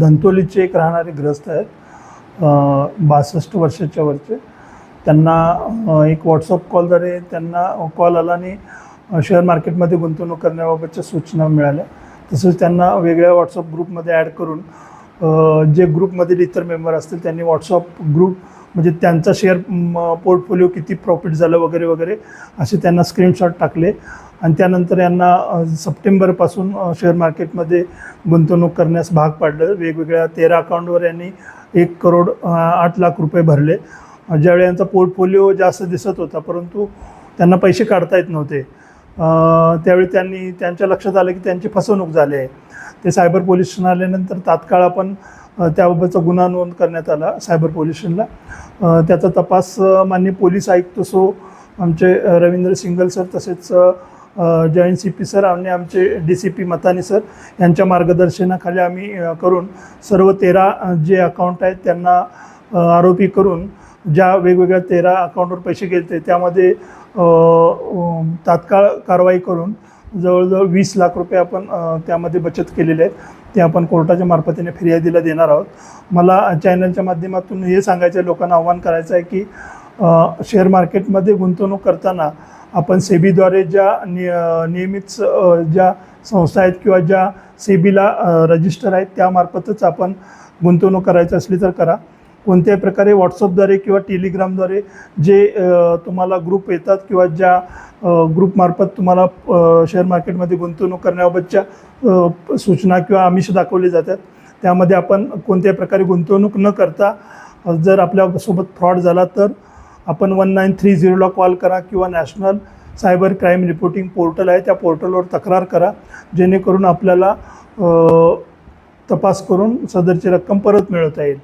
धंतोलीचे एक राहणारे ग्रस्त आहेत. बासष्ट वर्षाच्या वरचे. त्यांना एक व्हॉट्सअप कॉलद्वारे त्यांना कॉल आला आणि शेअर मार्केटमध्ये गुंतवणूक करण्याबाबतच्या सूचना मिळाल्या. तसंच त्यांना वेगळ्या व्हॉट्सअप ग्रुपमध्ये ॲड करून जे ग्रुपमधील इतर मेंबर असतील त्यांनी व्हॉट्सअप ग्रुप म्हणजे त्यांचा शेअर पोर्टफोलिओ किती प्रॉफिट झालं वगैरे वगैरे असे त्यांना स्क्रीनशॉट टाकले. आणि त्यानंतर यांना सप्टेंबरपासून शेअर मार्केटमध्ये गुंतवणूक करण्यास भाग पाडलं. वेगवेगळ्या तेरा अकाउंटवर यांनी एक करोड आठ लाख रुपये भरले. ज्यावेळी यांचा पोर्टफोलिओ जास्त दिसत होता परंतु त्यांना पैसे काढता येत नव्हते. त्यावेळी त्यांनी त्यांच्या लक्षात आलं की त्यांची फसवणूक झाली आहे. ते सायबर पोलीस स्टेशन आल्यानंतर तात्काळ आपण त्याबाबतचा गुन्हा नोंद करण्यात आला सायबर पोलीस स्टेशनला त्याचा तपास मान्य पोलीस आयुक्त सो आमचे रवींद्र सिंगल सर तसेच जॉईंट सी पी सर आणि आमचे D C P Matani sir यांच्या मार्गदर्शनाखाली आम्ही करून सर्व तेरा जे अकाउंट आहेत त्यांना आरोपी करून ज्या वेगवेगळ्या तेरा अकाउंटवर पैसे गेले त्यामध्ये तात्काळ कारवाई करून जवळजवळ वीस लाख रुपये आपण त्यामध्ये बचत केलेले आहेत. ते आपण कोर्टाच्या मार्फतीने फिर्यादीला देणार आहोत. मला चॅनलच्या माध्यमातून हे सांगायचं आहे लोकांना आव्हान करायचं आहे की शेअर मार्केटमध्ये गुंतवणूक करताना आपण सेबीद्वारे ज्या नि नियमित ज्या संस्था आहेत किंवा ज्या सेबीला रजिस्टर आहेत त्यामार्फतच आपण गुंतवणूक करायची असली तर करा. कोणत्याही प्रकारे व्हॉट्सअपद्वारे किंवा टेलिग्रामद्वारे जे तुम्हाला ग्रुप येतात किंवा ज्या ग्रुपमार्फत तुम्हाला शेअर मार्केटमध्ये गुंतवणूक करण्याबाबतच्या सूचना किंवा आमिष दाखवले जातात. त्यामध्ये आपण कोणत्याही प्रकारे गुंतवणूक न करता जर आपल्यासोबत फ्रॉड झाला तर आपण वन नाईन थ्री झिरोला कॉल करा किंवा national cyber crime reporting portal आहे त्या पोर्टलवर तक्रार करा जेणेकरून आपल्याला तपास करून सदरची रक्कम परत मिळवता येईल.